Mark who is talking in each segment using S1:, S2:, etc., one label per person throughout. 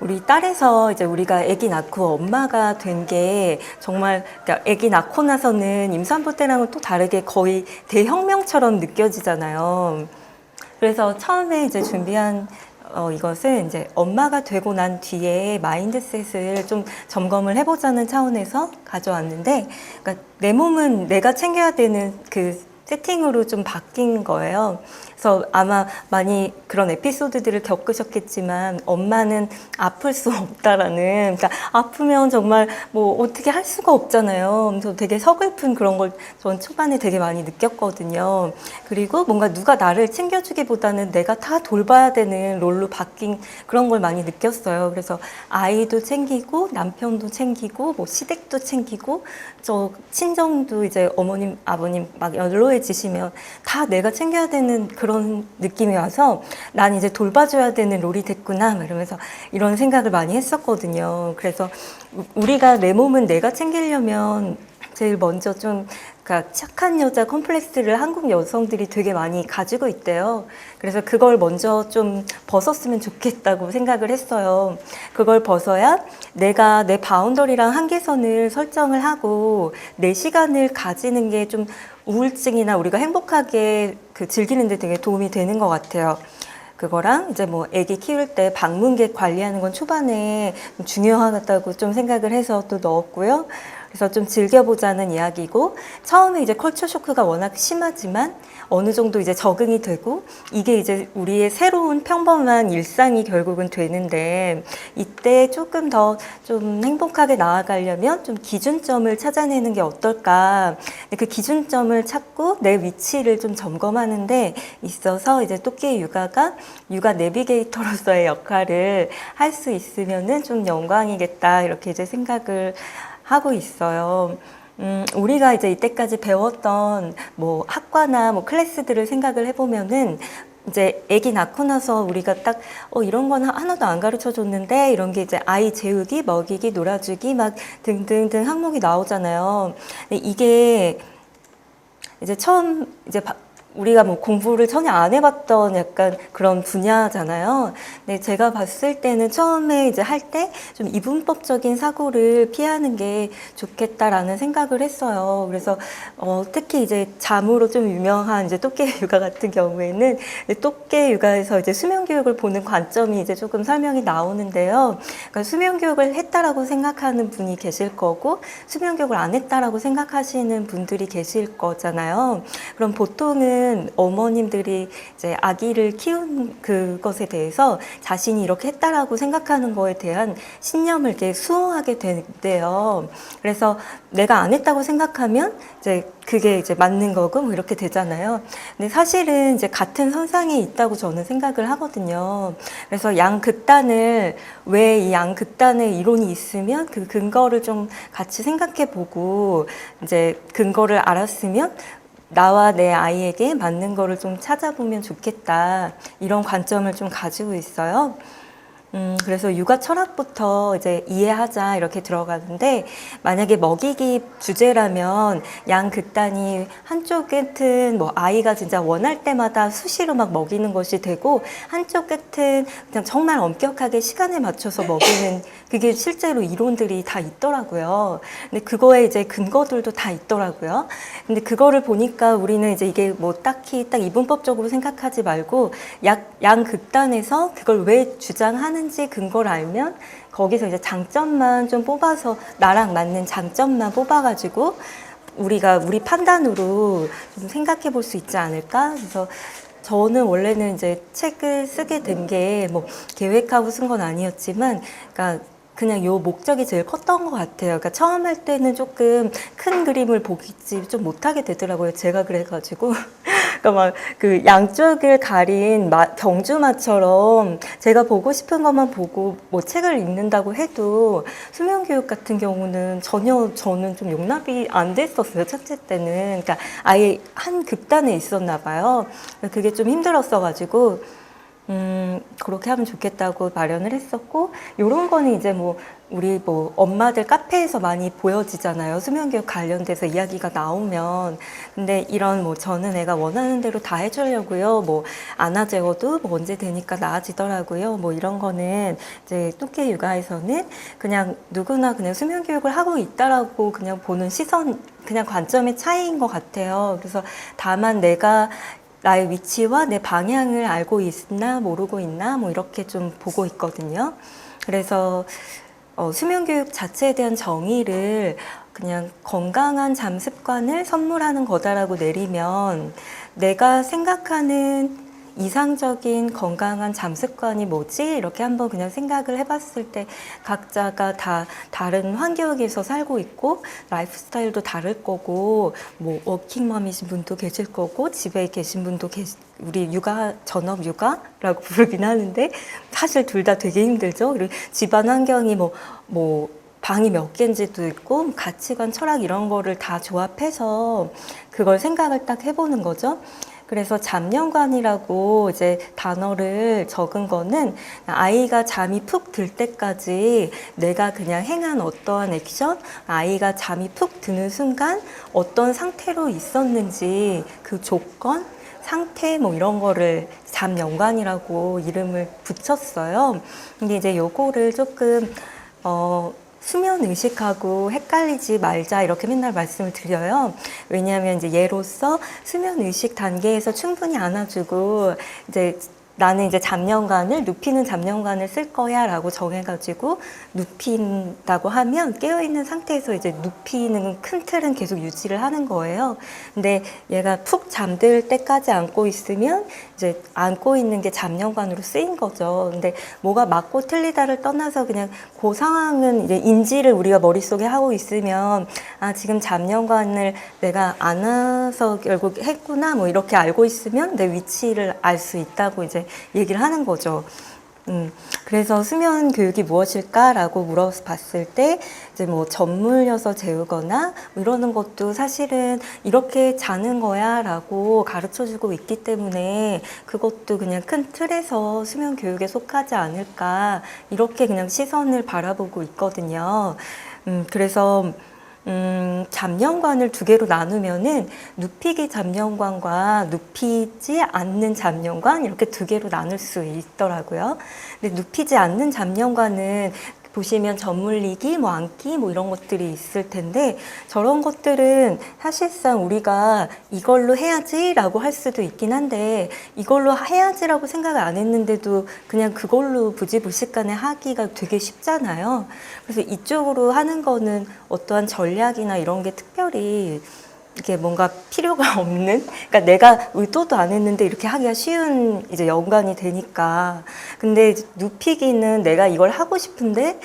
S1: 우리 딸에서 이제 우리가 아기 낳고 엄마가 된 게 정말 그러니까 아기 낳고 나서는 임산부 때랑은 또 다르게 거의 대혁명처럼 느껴지잖아요. 그래서 처음에 이제 준비한 어, 이것은 이제 엄마가 되고 난 뒤에 마인드셋을 좀 점검을 해보자는 차원에서 가져왔는데, 그러니까 내 몸은 내가 챙겨야 되는 그 세팅으로 좀 바뀐 거예요. 그래서 아마 많이 그런 에피소드들을 겪으셨겠지만 엄마는 아플 수 없다라는 그러니까 아프면 정말 뭐 어떻게 할 수가 없잖아요. 그래서 되게 서글픈 그런 걸 전 초반에 되게 많이 느꼈거든요. 그리고 뭔가 누가 나를 챙겨주기보다는 내가 다 돌봐야 되는 롤로 바뀐 그런 걸 많이 느꼈어요. 그래서 아이도 챙기고 남편도 챙기고 뭐 시댁도 챙기고 저 친정도 이제 어머님 아버님 막 연로해지시면 다 내가 챙겨야 되는 그런 느낌이 와서 난 이제 돌봐줘야 되는 롤이 됐구나 막 이러면서 이런 생각을 많이 했었거든요. 그래서 우- 우리가 내 몸은 내가 챙기려면 제일 먼저 좀 그러니까 착한 여자 컴플렉스를 한국 여성들이 되게 많이 가지고 있대요. 그래서 그걸 먼저 좀 벗었으면 좋겠다고 생각을 했어요. 그걸 벗어야 내가 내 바운더리랑 한계선을 설정을 하고 내 시간을 가지는 게 좀 우울증이나 우리가 행복하게 그 즐기는데 되게 도움이 되는 것 같아요. 그거랑 이제 뭐 아기 키울 때 방문객 관리하는 건 초반에 좀 중요하다고 좀 생각을 해서 또 넣었고요. 그래서 좀 즐겨보자는 이야기고 처음에 이제 컬처 쇼크가 워낙 심하지만 어느 정도 이제 적응이 되고 이게 이제 우리의 새로운 평범한 일상이 결국은 되는데 이때 조금 더 좀 행복하게 나아가려면 좀 기준점을 찾아내는 게 어떨까? 그 기준점을 찾고 내 위치를 좀 점검하는데 있어서 이제 토끼 육아가 육아 내비게이터로서의 역할을 할 수 있으면은 좀 영광이겠다 이렇게 이제 생각을 하고 있어요. 음, 우리가 이제 이때까지 배웠던 뭐 학과나 뭐 클래스들을 생각을 해보면은 이제 아기 낳고 나서 우리가 딱 어, 이런 건 하- 하나도 안 가르쳐 줬는데 이런 게 이제 아이 재우기, 먹이기, 놀아주기 막 등등등 항목이 나오잖아요. 근데 이게 이제 처음 이제 바- 우리가 뭐 공부를 전혀 안 해봤던 약간 그런 분야잖아요. 근데 제가 봤을 때는 처음에 이제 할 때 좀 이분법적인 사고를 피하는 게 좋겠다라는 생각을 했어요. 그래서 어, 특히 이제 잠으로 좀 유명한 이제 토끼 육아 같은 경우에는 토끼 육아에서 이제 수면 교육을 보는 관점이 이제 조금 설명이 나오는데요. 그러니까 수면 교육을 했다라고 생각하는 분이 계실 거고 수면 교육을 안 했다라고 생각하시는 분들이 계실 거잖아요. 그럼 보통은 어머님들이 이제 아기를 키운 그것에 대해서 자신이 이렇게 했다라고 생각하는 거에 대한 신념을 이렇게 수호하게 되는데요. 그래서 내가 안 했다고 생각하면 이제 그게 이제 맞는 거고 뭐 이렇게 되잖아요. 근데 사실은 이제 같은 선상에 있다고 저는 생각을 하거든요. 그래서 양 극단을 왜 이 양 극단의 이론이 있으면 그 근거를 좀 같이 생각해 보고 이제 근거를 알았으면 나와 내 아이에게 맞는 거를 좀 찾아보면 좋겠다. 이런 관점을 좀 가지고 있어요. 음, 그래서 육아 철학부터 이제 이해하자 이렇게 들어가는데 만약에 먹이기 주제라면 양 극단이 한쪽 끝은 뭐 아이가 진짜 원할 때마다 수시로 막 먹이는 것이 되고 한쪽 끝은 그냥 정말 엄격하게 시간에 맞춰서 먹이는 그게 실제로 이론들이 다 있더라고요. 근데 그거에 이제 근거들도 다 있더라고요. 근데 그거를 보니까 우리는 이제 이게 뭐 딱히 딱 이분법적으로 생각하지 말고 약, 양 극단에서 그걸 왜 주장하는 지 근거를 알면 거기서 이제 장점만 좀 뽑아서 나랑 맞는 장점만 뽑아가지고 우리가 우리 판단으로 좀 생각해 볼 수 있지 않을까? 그래서 저는 원래는 이제 책을 쓰게 된 게 뭐 계획하고 쓴 건 아니었지만, 그러니까 그냥 요 목적이 제일 컸던 것 같아요. 그러니까 처음 할 때는 조금 큰 그림을 보기 좀 못하게 되더라고요. 제가 그래가지고. 그러니까 막 그 양쪽을 가린 마- 경주마처럼 제가 보고 싶은 것만 보고 뭐 책을 읽는다고 해도 수면 교육 같은 경우는 전혀 저는 좀 용납이 안 됐었어요. 첫째 때는. 그러니까 아예 한 극단에 있었나 봐요. 그게 좀 힘들었어가지고 음, 그렇게 하면 좋겠다고 마련을 했었고, 요런 거는 이제 뭐, 우리 뭐, 엄마들 카페에서 많이 보여지잖아요. 수면교육 관련돼서 이야기가 나오면. 근데 이런 뭐, 저는 애가 원하는 대로 다 해주려고요. 뭐, 안아재워도 뭐 언제 되니까 나아지더라고요. 뭐, 이런 거는 이제 뚝깨 육아에서는 그냥 누구나 그냥 수면교육을 하고 있다라고 그냥 보는 시선, 그냥 관점의 차이인 것 같아요. 그래서 다만 내가 나의 위치와 내 방향을 알고 있나 모르고 있나 뭐 이렇게 좀 보고 있거든요. 그래서 어, 수면 교육 자체에 대한 정의를 그냥 건강한 잠 습관을 선물하는 거다라고 내리면 내가 생각하는 이상적인 건강한 잠 습관이 뭐지? 이렇게 한번 그냥 생각을 해봤을 때 각자가 다 다른 환경에서 살고 있고 라이프 스타일도 다를 거고 뭐 워킹맘이신 분도 계실 거고 집에 계신 분도 계시 우리 육아 전업 육아라고 부르긴 하는데 사실 둘 다 되게 힘들죠. 그리고 집안 환경이 뭐뭐 방이 몇 개인지도 있고 가치관, 철학 이런 거를 다 조합해서 그걸 생각을 딱 해보는 거죠. 그래서 잠년관이라고 이제 단어를 적은 거는 아이가 잠이 푹 들 때까지 내가 그냥 행한 어떠한 액션, 아이가 잠이 푹 드는 순간 어떤 상태로 있었는지 그 조건, 상태 뭐 이런 거를 잠연관이라고 이름을 붙였어요. 근데 이제 요거를 조금 어 수면 의식하고 헷갈리지 말자 이렇게 맨날 말씀을 드려요. 왜냐하면 이제 예로서 수면 의식 단계에서 충분히 안아주고 이제 나는 이제 잡념관을 눕히는 잡념관을 쓸 거야라고 정해가지고 눕힌다고 하면 깨어 있는 상태에서 이제 눕히는 큰 틀은 계속 유지를 하는 거예요. 근데 얘가 푹 잠들 때까지 안고 있으면 이제 안고 있는 게 잡념관으로 쓰인 거죠. 근데 뭐가 맞고 틀리다를 떠나서 그냥 그 상황은 이제 인지를 우리가 머릿속에 하고 있으면 아 지금 잡념관을 내가 안아서 결국 했구나 뭐 이렇게 알고 있으면 내 위치를 알 수 있다고 이제 얘기를 하는 거죠. 음, 그래서 수면 교육이 무엇일까라고 물어봤을 때 이제 뭐 전물려서 재우거나 뭐 이러는 것도 사실은 이렇게 자는 거야라고 가르쳐 주고 있기 때문에 그것도 그냥 큰 틀에서 수면 교육에 속하지 않을까 이렇게 그냥 시선을 바라보고 있거든요. 음, 그래서 음, 잡념관을 두 개로 나누면은 눕히기 잡념관과 눕히지 않는 잡념관 이렇게 두 개로 나눌 수 있더라고요. 근데 눕히지 않는 잡념관은 보시면 전물리기, 뭐 안기, 뭐 이런 것들이 있을 텐데 저런 것들은 사실상 우리가 이걸로 해야지라고 할 수도 있긴 한데 이걸로 해야지라고 생각을 안 했는데도 그냥 그걸로 부지불식간에 하기가 되게 쉽잖아요. 그래서 이쪽으로 하는 거는 어떠한 전략이나 이런 게 특별히 이게 뭔가 필요가 없는, 그러니까 내가 의도도 안 했는데 이렇게 하기가 쉬운 이제 연관이 되니까. 근데 눕히기는 내가 이걸 하고 싶은데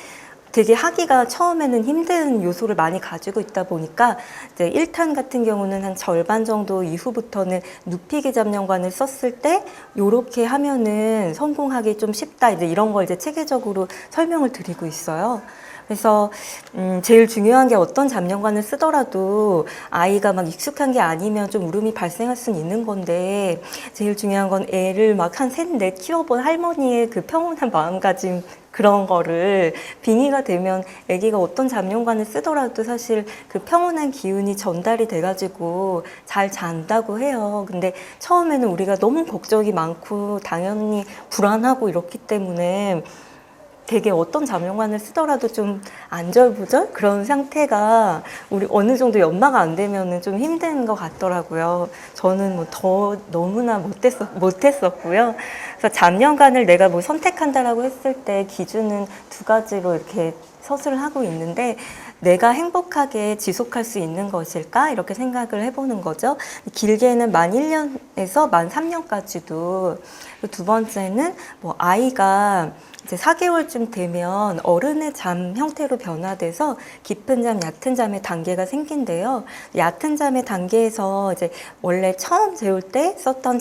S1: 되게 하기가 처음에는 힘든 요소를 많이 가지고 있다 보니까 이제 1탄 같은 경우는 한 절반 정도 이후부터는 눕히기 잡념관을 썼을 때 요렇게 하면은 성공하기 좀 쉽다 이제 이런 걸 이제 체계적으로 설명을 드리고 있어요. 그래서 음, 제일 중요한 게 어떤 잡념관을 쓰더라도 아이가 막 익숙한 게 아니면 좀 울음이 발생할 수는 있는 건데 제일 중요한 건 애를 막 한 셋, 넷 키워본 할머니의 그 평온한 마음가짐 그런 거를 빙의가 되면 아기가 어떤 잡념관을 쓰더라도 사실 그 평온한 기운이 전달이 돼가지고 잘 잔다고 해요. 근데 처음에는 우리가 너무 걱정이 많고 당연히 불안하고 이렇기 때문에 되게 어떤 잡념관을 쓰더라도 좀 안절부절 그런 상태가 우리 어느 정도 연마가 안 되면은 좀 힘든 것 같더라고요. 저는 뭐 더 너무나 못했었, 못했었고요. 그래서 잡념관을 내가 뭐 선택한다라고 했을 때 기준은 두 가지로 이렇게 서술을 하고 있는데 내가 행복하게 지속할 수 있는 것일까? 이렇게 생각을 해보는 거죠. 길게는 만 1년에서 만 3년까지도. 두 번째는 뭐 아이가 이제 4개월쯤 되면 어른의 잠 형태로 변화돼서 깊은 잠, 얕은 잠의 단계가 생긴대요. 얕은 잠의 단계에서 이제 원래 처음 재울 때 썼던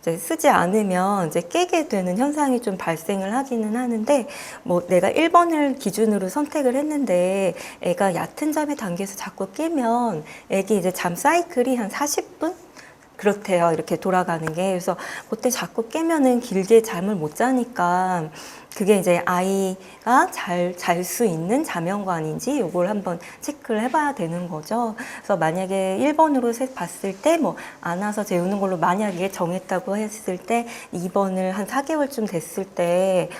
S1: 이제 쓰지 않으면 이제 깨게 되는 현상이 좀 발생을 하기는 하는데 뭐 내가 1번을 기준으로 선택을 했는데 애가 얕은 잠의 단계에서 자꾸 깨면 애기 이제 잠 사이클이 한 40분 그렇대요. 이렇게 돌아가는 게. 그래서 그때 자꾸 깨면은 길게 잠을 못 자니까 그게 이제 아이가 잘 잘 수 있는 자명관인지 요걸 한번 체크를 해봐야 되는 거죠. 그래서 만약에 1번으로 봤을 때 뭐 안아서 재우는 걸로 만약에 정했다고 했을 때 2번을 한 4개월쯤 됐을 때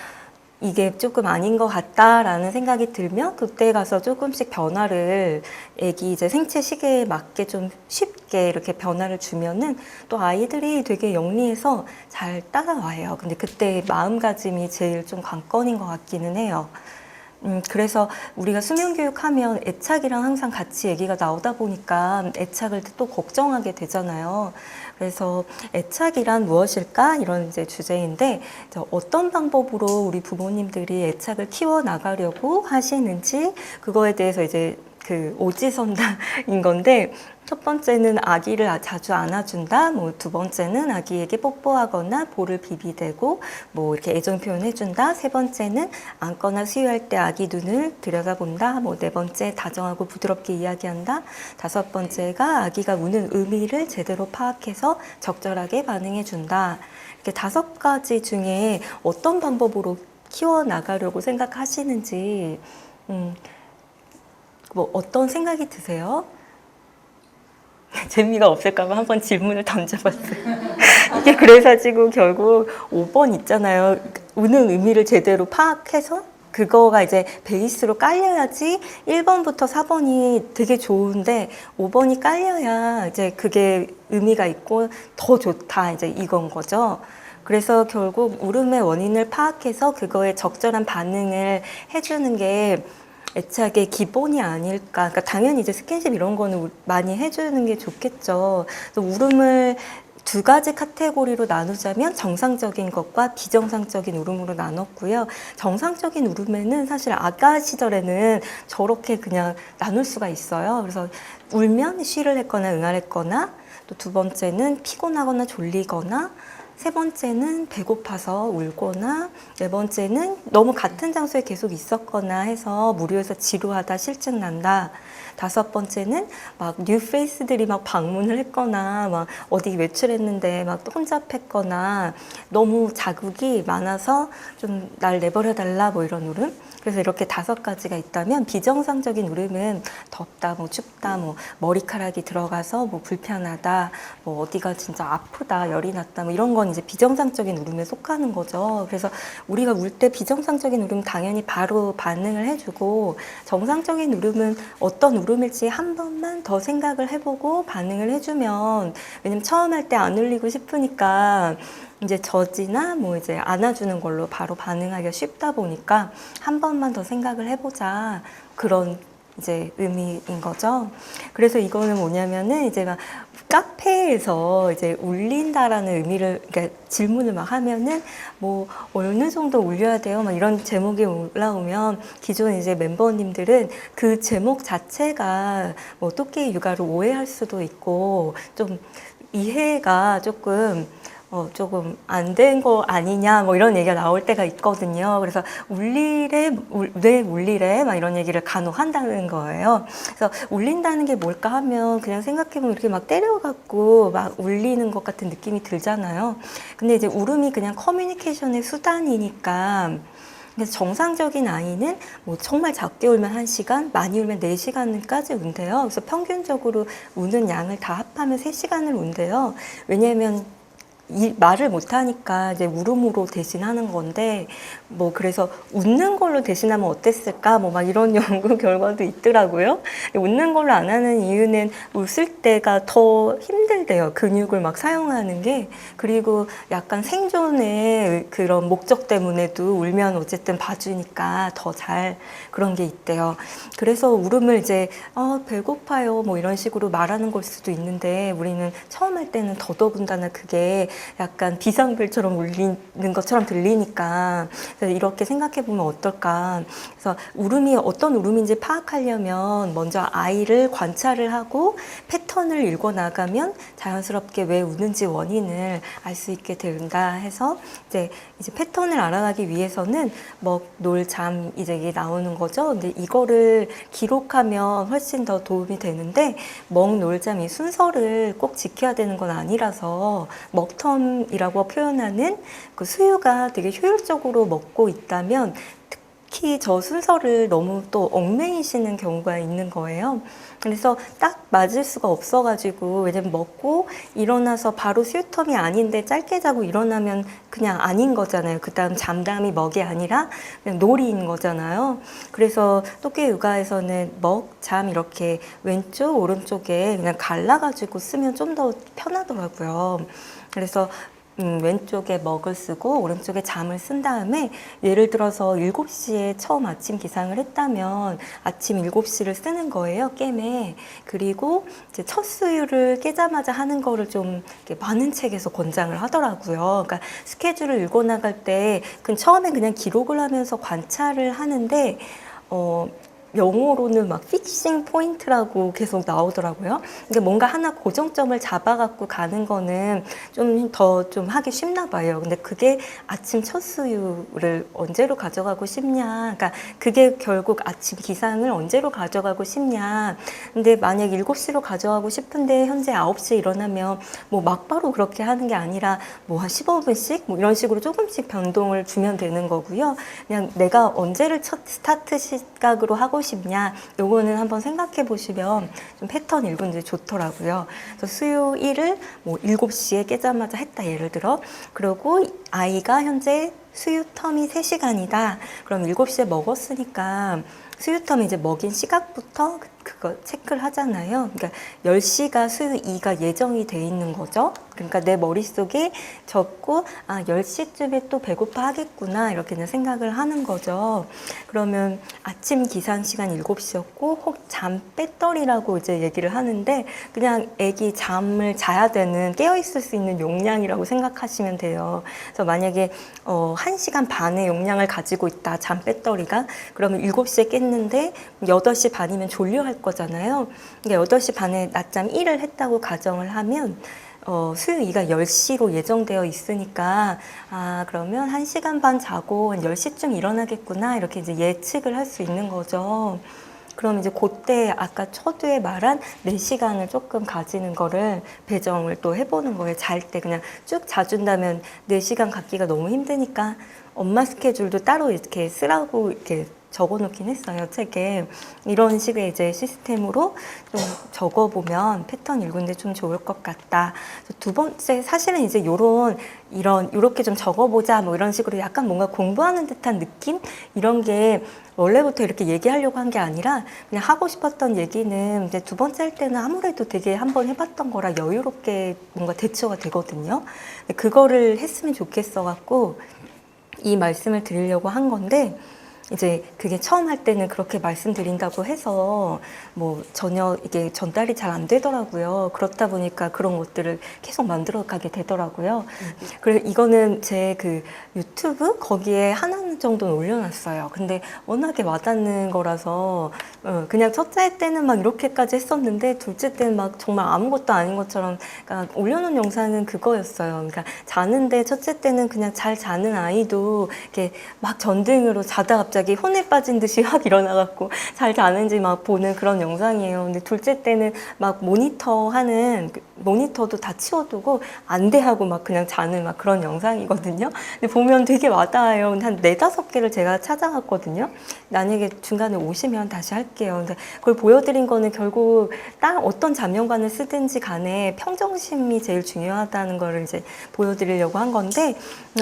S1: 이게 조금 아닌 것 같다라는 생각이 들면 그때 가서 조금씩 변화를 애기 이제 생체 시계에 맞게 좀 쉽게 이렇게 변화를 주면은 또 아이들이 되게 영리해서 잘 따라와요. 근데 그때 마음가짐이 제일 좀 관건인 것 같기는 해요. 음, 그래서 우리가 수면 교육하면 애착이랑 항상 같이 얘기가 나오다 보니까 애착을 또 걱정하게 되잖아요. 그래서 애착이란 무엇일까? 이런 이제 주제인데, 저 어떤 방법으로 우리 부모님들이 애착을 키워 나가려고 하시는지, 그거에 대해서 이제 그 오지선다인 건데, 첫 번째는 아기를 아- 자주 안아준다. 뭐 두 번째는 아기에게 뽀뽀하거나 볼을 비비대고 뭐 이렇게 애정 표현해준다. 세 번째는 안거나 수유할 때 아기 눈을 들여다본다. 뭐 네 번째 다정하고 부드럽게 이야기한다. 다섯 번째가 아기가 우는 의미를 제대로 파악해서 적절하게 반응해준다. 이렇게 다섯 가지 중에 어떤 방법으로 키워 나가려고 생각하시는지 음, 뭐 어떤 생각이 드세요? 재미가 없을까봐 한번 질문을 던져봤어요. 이게 그래가지고 결국 5번 있잖아요. 우는 의미를 제대로 파악해서 그거가 이제 베이스로 깔려야지 1번부터 4번이 되게 좋은데 5번이 깔려야 이제 그게 의미가 있고 더 좋다 이제 이건 거죠. 그래서 결국 울음의 원인을 파악해서 그거에 적절한 반응을 해주는 게 애착의 기본이 아닐까. 그러니까 당연히 이제 스킨십 이런 거는 우- 많이 해주는 게 좋겠죠. 그래서 울음을 두 가지 카테고리로 나누자면 정상적인 것과 비정상적인 울음으로 나눴고요. 정상적인 울음에는 사실 아가 시절에는 저렇게 그냥 나눌 수가 있어요. 그래서 울면 쉬를 했거나 응아했거나 또 두 번째는 피곤하거나 졸리거나 세 번째는 배고파서 울거나 네 번째는 너무 같은 장소에 계속 있었거나 해서 무료해서 지루하다 실증 난다. 다섯 번째는 막 뉴페이스들이 막 방문을 했거나 막 어디 외출했는데 막 혼잡했거나 너무 자극이 많아서 좀 날 내버려 달라 뭐 이런 울음 그래서 이렇게 다섯 가지가 있다면 비정상적인 울음은 덥다, 뭐 춥다, 뭐 머리카락이 들어가서 뭐 불편하다, 뭐 어디가 진짜 아프다, 열이 났다, 뭐 이런 건 이제 비정상적인 울음에 속하는 거죠. 그래서 우리가 울 때 비정상적인 울음 당연히 바로 반응을 해주고 정상적인 울음은 어떤 울음일지 한 번만 더 생각을 해보고 반응을 해주면 왜냐면 처음 할 때 안 울리고 싶으니까 이제 젖이나 뭐 이제 안아주는 걸로 바로 반응하기가 쉽다 보니까 한 번만 더 생각을 해보자 그런 이제 의미인 거죠. 그래서 이거는 뭐냐면은 이제 막 카페에서 이제 울린다라는 의미를 그러니까 질문을 막 하면은 뭐 어느 정도 울려야 돼요? 막 이런 제목이 올라오면 기존 이제 멤버님들은 그 제목 자체가 뭐 토끼 육아를 오해할 수도 있고 좀 이해가 조금 어, 조금 안 된 거 아니냐, 뭐 이런 얘기가 나올 때가 있거든요. 그래서 울리래, 울, 왜 울리래? 막 이런 얘기를 간혹 한다는 거예요. 그래서 울린다는 게 뭘까 하면 그냥 생각해보면 이렇게 막 때려갖고 막 울리는 것 같은 느낌이 들잖아요. 근데 이제 울음이 그냥 커뮤니케이션의 수단이니까 그래서 정상적인 아이는 뭐 정말 작게 울면 한시간 많이 울면 네시간까지 운대요. 그래서 평균적으로 우는 양을 다 합하면 세시간을 운대요. 왜냐하면 이 말을 못하니까 이제 울음으로 대신하는 건데 뭐 그래서 웃는 걸로 대신하면 어땠을까 뭐 막 이런 연구 결과도 있더라고요. 웃는 걸로 안 하는 이유는 웃을 때가 더 힘들 대요. 근육을 막 사용하는 게 그리고 약간 생존의 그런 목적 때문에도 울면 어쨌든 봐주니까 더 잘 그런 게 있대요. 그래서 울음을 이제 어, 배고파요 뭐 이런 식으로 말하는 걸 수도 있는데 우리는 처음 할 때는 더더군다나 그게 약간 비상벨처럼 울리는 것처럼 들리니까 그래서 이렇게 생각해 보면 어떨까. 그래서 울음이 어떤 울음인지 파악하려면 먼저 아이를 관찰을 하고 패턴을 읽어 나가면 자연스럽게 왜 우는지 원인을 알 수 있게 된다 해서 이제 이제 패턴을 알아가기 위해서는 먹, 놀, 잠 이제 이게 나오는 거죠. 근데 이거를 기록하면 훨씬 더 도움이 되는데 먹, 놀, 잠 이 순서를 꼭 지켜야 되는 건 아니라서 먹텀이라고 표현하는 그 수유가 되게 효율적으로 먹고 있다면 특히 저 순서를 너무 또 얽매이시는 경우가 있는 거예요. 그래서 딱 맞을 수가 없어가지고 왜냐면 먹고 일어나서 바로 수유텀이 아닌데 짧게 자고 일어나면 그냥 아닌 거잖아요. 그 다음 잠담이 먹이 아니라 그냥 놀이인 거잖아요. 그래서 또깨 육아에서는 먹, 잠 이렇게 왼쪽, 오른쪽에 그냥 갈라가지고 쓰면 좀 더 편하더라고요. 그래서 음, 왼쪽에 먹을 쓰고 오른쪽에 잠을 쓴 다음에 예를 들어서 7시에 처음 아침 기상을 했다면 아침 7시를 쓰는 거예요, 게임에. 그리고 이제 첫 수유를 깨자마자 하는 거를 좀 많은 책에서 권장을 하더라고요. 그러니까 스케줄을 읽어 나갈 때 그 처음에 그냥 기록을 하면서 관찰을 하는데 어 영어로는 막 픽싱 포인트라고 계속 나오더라고요. 근데 뭔가 하나 고정점을 잡아갖고 가는 거는 좀더좀 하기 쉽나 봐요. 근데 그게 아침 첫 수유를 언제로 가져가고 싶냐. 그러니까 그게 결국 아침 기상을 언제로 가져가고 싶냐. 근데 만약 7시로 가져가고 싶은데 현재 9시에 일어나면 뭐 막바로 그렇게 하는 게 아니라 뭐 한 15분씩 뭐 이런 식으로 조금씩 변동을 주면 되는 거고요. 그냥 내가 언제를 첫 스타트 시각으로 하고 싶냐. 요거는 한번 생각해 보시면 좀 패턴 읽은데 좋더라고요. 그래서 수요 일을 뭐 7시에 깨자마자 했다 예를 들어. 그리고 아이가 현재 수유 텀이 3시간이다. 그럼 7시에 먹었으니까 수유 텀이 이제 먹인 시각부터 그- 그거 체크를 하잖아요. 그러니까 10시가 수유 2가 예정이 돼 있는 거죠. 그러니까 내 머릿속에 적고 아 10시쯤에 또 배고파 하겠구나 이렇게 생각을 하는 거죠. 그러면 아침 기상 시간 7시였고 혹잠 배터리라고 이제 얘기를 하는데 그냥 애기 잠을 자야 되는 깨어 있을 수 있는 용량이라고 생각하시면 돼요. 그래서 만약에 어 1시간 반의 용량을 가지고 있다. 잠 배터리가 그러면 7시에 깼는데 8시 반이면 졸려 할 거잖아요. 그러니까 8시 반에 낮잠 1을 했다고 가정을 하면 어, 수요 2가 10시로 예정되어 있으니까, 아, 그러면 1시간 반 자고 한 10시쯤 일어나겠구나, 이렇게 이제 예측을 할 수 있는 거죠. 그럼 이제 그때 아까 초두에 말한 4시간을 조금 가지는 거를 배정을 또 해보는 거예요. 잘 때 그냥 쭉 자준다면 4시간 갖기가 너무 힘드니까 엄마 스케줄도 따로 이렇게 쓰라고 이렇게 적어 놓긴 했어요, 책에. 이런 식의 이제 시스템으로 좀 적어 보면 패턴 읽는데 좀 좋을 것 같다. 두 번째, 사실은 이제 요런, 이런, 요렇게 좀 적어 보자, 뭐 이런 식으로 약간 뭔가 공부하는 듯한 느낌? 이런 게 원래부터 이렇게 얘기하려고 한 게 아니라 그냥 하고 싶었던 얘기는 이제 두 번째 할 때는 아무래도 되게 한번 해봤던 거라 여유롭게 뭔가 대처가 되거든요. 그거를 했으면 좋겠어 갖고 이 말씀을 드리려고 한 건데 이제 그게 처음 할 때는 그렇게 말씀드린다고 해서 뭐 전혀 이게 전달이 잘 안 되더라고요. 그렇다 보니까 그런 것들을 계속 만들어 가게 되더라고요. 그래서 이거는 제 그 유튜브 거기에 하나 정도는 올려놨어요. 근데 워낙에 와닿는 거라서 어, 그냥 첫째 할 때는 막 이렇게까지 했었는데 둘째 때는 막 정말 아무것도 아닌 것처럼 그러니까 올려놓은 영상은 그거였어요. 그러니까 자는데 첫째 때는 그냥 잘 자는 아이도 이렇게 막 전등으로 자다 갑자기 혼에 빠진 듯이 확 일어나갖고 잘 자는지 막 보는 그런 영상이에요. 근데 둘째 때는 막 모니터 하는 그 모니터도 다 치워두고 안돼 하고 막 그냥 자는 막 그런 영상이거든요. 근데 보면 되게 와닿아요. 한 네다섯 개를 제가 찾아갔거든요. 만약에 중간에 오시면 다시 할게요. 근데 그걸 보여드린 거는 결국 딱 어떤 잔명관을 쓰든지 간에 평정심이 제일 중요하다는 거를 이제 보여드리려고 한 건데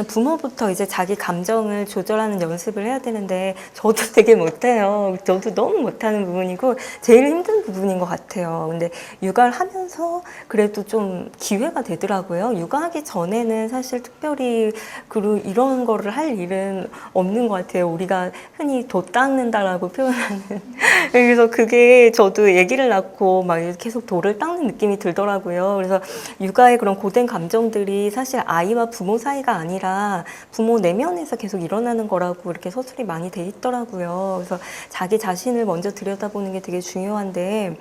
S1: 부모부터 이제 자기 감정을 조절하는 연습을 해야 되는데 저도 되게 못해요. 저도 너무 못하는 부분이고 제일 힘든 부분인 것 같아요. 근데 육아를 하면서 그래도 그래도 좀 기회가 되더라고요. 육아하기 전에는 사실 특별히 그리고 이런 거를 할 일은 없는 것 같아요. 우리가 흔히 돛 닦는다라고 표현하는. 그래서 그게 저도 아기를 낳고 막 계속 돌을 닦는 느낌이 들더라고요. 그래서 육아의 그런 고된 감정들이 사실 아이와 부모 사이가 아니라 부모 내면에서 계속 일어나는 거라고 이렇게 서술이 많이 돼 있더라고요. 그래서 자기 자신을 먼저 들여다보는 게 되게 중요한데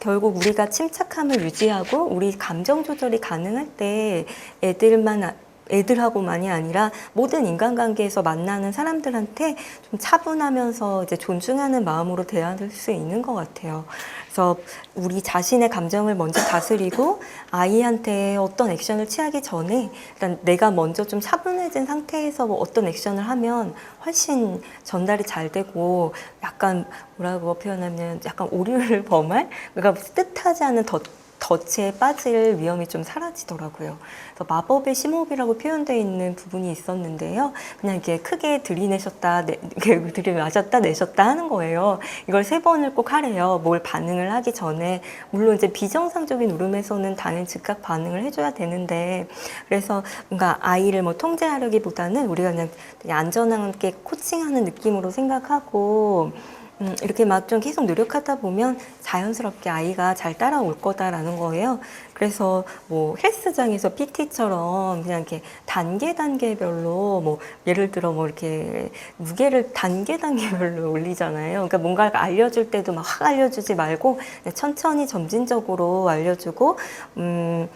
S1: 결국 우리가 침착함을 유지하고 우리 감정 조절이 가능할 때 애들만 아- 애들하고만이 아니라 모든 인간관계에서 만나는 사람들한테 좀 차분하면서 이제 존중하는 마음으로 대할 수 있는 것 같아요. 그래서 우리 자신의 감정을 먼저 다스리고 아이한테 어떤 액션을 취하기 전에 일단 내가 먼저 좀 차분해진 상태에서 뭐 어떤 액션을 하면 훨씬 전달이 잘 되고 약간 뭐라고 표현하면 약간 오류를 범할 그러니까 뜻하지 않은 덧 덫에 빠질 위험이 좀 사라지더라고요. 그래서 마법의 심호흡이라고 표현되어 있는 부분이 있었는데요. 그냥 이게 크게 들이내셨다, 내, 이렇게 들이마셨다, 내셨다 하는 거예요. 이걸 세 번을 꼭 하래요. 뭘 반응을 하기 전에. 물론 이제 비정상적인 울음에서는 당연히 즉각 반응을 해줘야 되는데, 그래서 뭔가 아이를 뭐 통제하려기보다는 우리가 그냥 안전하게 코칭하는 느낌으로 생각하고, 음, 이렇게 막 좀 계속 노력하다 보면 자연스럽게 아이가 잘 따라올 거다라는 거예요. 그래서 뭐 헬스장에서 PT처럼 그냥 이렇게 단계 단계별로 뭐 예를 들어 뭐 이렇게 무게를 단계 단계별로 올리잖아요. 그러니까 뭔가를 알려줄 때도 막 확 알려주지 말고 천천히 점진적으로 알려주고 음.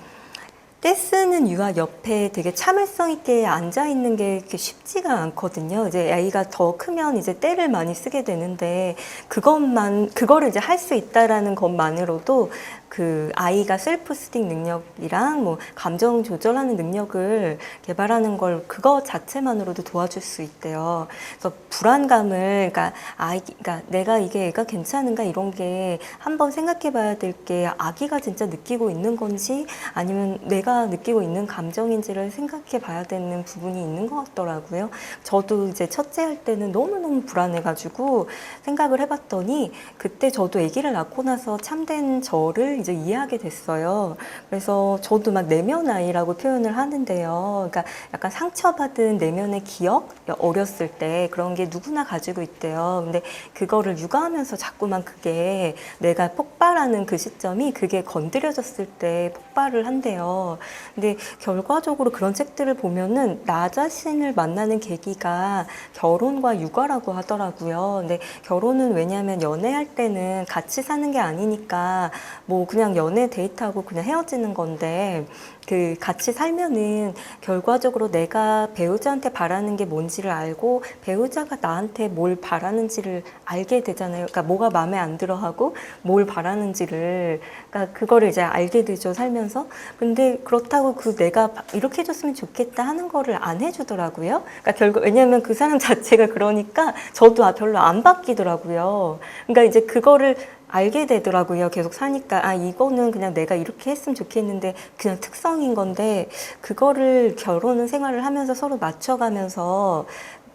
S1: 떼쓰는 유아 옆에 되게 참을성 있게 앉아 있는 게 쉽지가 않거든요. 이제 아이가 더 크면 이제 떼를 많이 쓰게 되는데 그것만 그거를 이제 할 수 있다라는 것만으로도 그 아이가 셀프 스틱 능력이랑 뭐 감정 조절하는 능력을 개발하는 걸 그거 자체만으로도 도와줄 수 있대요. 그래서 불안감을 그러니까 아이 그러니까 내가 이게 애가 괜찮은가 이런 게 한번 생각해 봐야 될 게 아기가 진짜 느끼고 있는 건지 아니면 내가 느끼고 있는 감정인지를 생각해 봐야 되는 부분이 있는 것 같더라고요. 저도 이제 첫째 할 때는 너무너무 불안해 가지고 생각을 해 봤더니 그때 저도 아기를 낳고 나서 참된 저를 이제 이해하게 됐어요. 그래서 저도 막 내면 아이라고 표현을 하는데요. 그러니까 약간 상처받은 내면의 기억? 어렸을 때 그런 게 누구나 가지고 있대요. 근데 그거를 육아하면서 자꾸만 그게 내가 폭발하는 그 시점이 그게 건드려졌을 때 폭발을 한대요. 근데 결과적으로 그런 책들을 보면은 나 자신을 만나는 계기가 결혼과 육아라고 하더라고요. 근데 결혼은 왜냐하면 연애할 때는 같이 사는 게 아니니까 뭐 그냥 연애 데이트하고 그냥 헤어지는 건데 그 같이 살면은 결과적으로 내가 배우자한테 바라는 게 뭔지를 알고 배우자가 나한테 뭘 바라는지를 알게 되잖아요. 그러니까 뭐가 마음에 안 들어 하고 뭘 바라는지를 그러니까 그거를 이제 알게 되죠 살면서. 근데 그렇다고 그 내가 이렇게 해줬으면 좋겠다 하는 거를 안 해주더라고요. 그러니까 결국 왜냐하면 그 사람 자체가 그러니까 저도 아, 별로 안 바뀌더라고요. 그러니까 이제 그거를 알게 되더라고요. 계속 사니까 아 이거는 그냥 내가 이렇게 했으면 좋겠는데 그냥 특성인 건데 그거를 결혼은 생활을 하면서 서로 맞춰가면서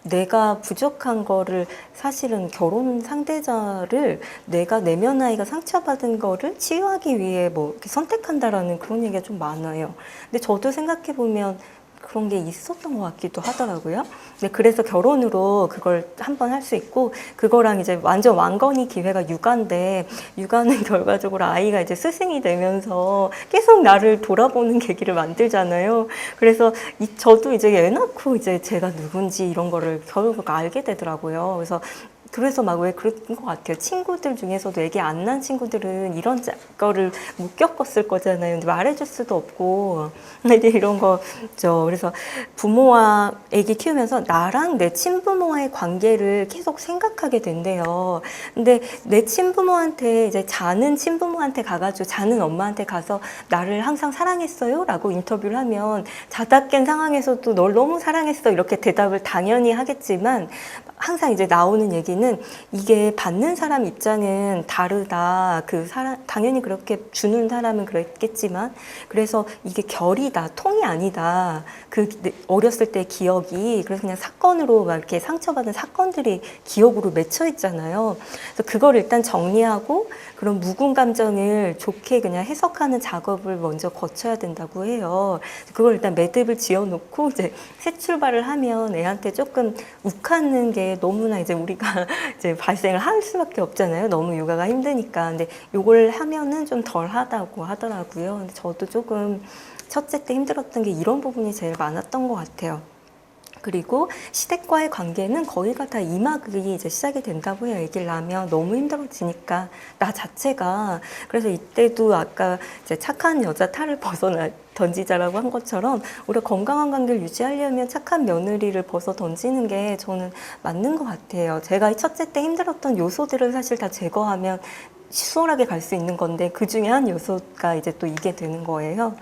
S1: 내가 부족한 거를 사실은 결혼 상대자를 내가 내면 아이가 상처받은 거를 치유하기 위해 뭐 이렇게 선택한다라는 그런 얘기가 좀 많아요. 근데 저도 생각해 보면 그런 게 있었던 것 같기도 하더라고요. 근데 그래서 결혼으로 그걸 한번 할 수 있고 그거랑 이제 완전 왕건이 기회가 육아인데 육아는 결과적으로 아이가 이제 스승이 되면서 계속 나를 돌아보는 계기를 만들잖아요. 그래서 이, 저도 이제 애 낳고 이제 제가 누군지 이런 거를 결국 알게 되더라고요. 그래서 그래서 막 왜 그런 것 같아요. 친구들 중에서도 애기 안 낳은 친구들은 이런 자- 거를 못 겪었을 거잖아요. 근데 말해줄 수도 없고. 근데 이런 거죠. 그래서 부모와 애기 키우면서 나랑 내 친부모와의 관계를 계속 생각하게 된대요. 근데 내 친부모한테 이제 자는 친부모한테 가가지고 자는 엄마한테 가서 나를 항상 사랑했어요? 라고 인터뷰를 하면 자다 깬 상황에서도 널 너무 사랑했어. 이렇게 대답을 당연히 하겠지만 항상 이제 나오는 얘기는 이게 받는 사람 입장은 다르다. 그 사람 당연히 그렇게 주는 사람은 그랬겠지만 그래서 이게 결이다, 통이 아니다. 그 내- 어렸을 때 기억이 그래서 그냥 사건으로 막 이렇게 상처받은 사건들이 기억으로 맺혀 있잖아요. 그래서 그걸 일단 정리하고 그런 묵은 감정을 좋게 그냥 해석하는 작업을 먼저 거쳐야 된다고 해요. 그걸 일단 매듭을 지어놓고 이제 새 출발을 하면 애한테 조금 욱하는 게 너무나 이제 우리가 이제 발생을 할 수밖에 없잖아요. 너무 육아가 힘드니까. 근데 요걸 하면은 좀 덜 하다고 하더라고요. 근데 저도 조금 첫째 때 힘들었던 게 이런 부분이 제일 많았던 것 같아요. 그리고 시댁과의 관계는 거의가 다 이막이 이제 시작이 된다고 해요. 아기를 낳으면 너무 힘들어지니까 나 자체가 그래서 이때도 아까 이제 착한 여자 탈을 벗어나 던지자라고 한 것처럼 우리가 건강한 관계를 유지하려면 착한 며느리를 벗어 던지는 게 저는 맞는 것 같아요. 제가 첫째 때 힘들었던 요소들을 사실 다 제거하면 수월하게 갈 수 있는 건데 그 중에 한 요소가 이제 또 이게 되는 거예요.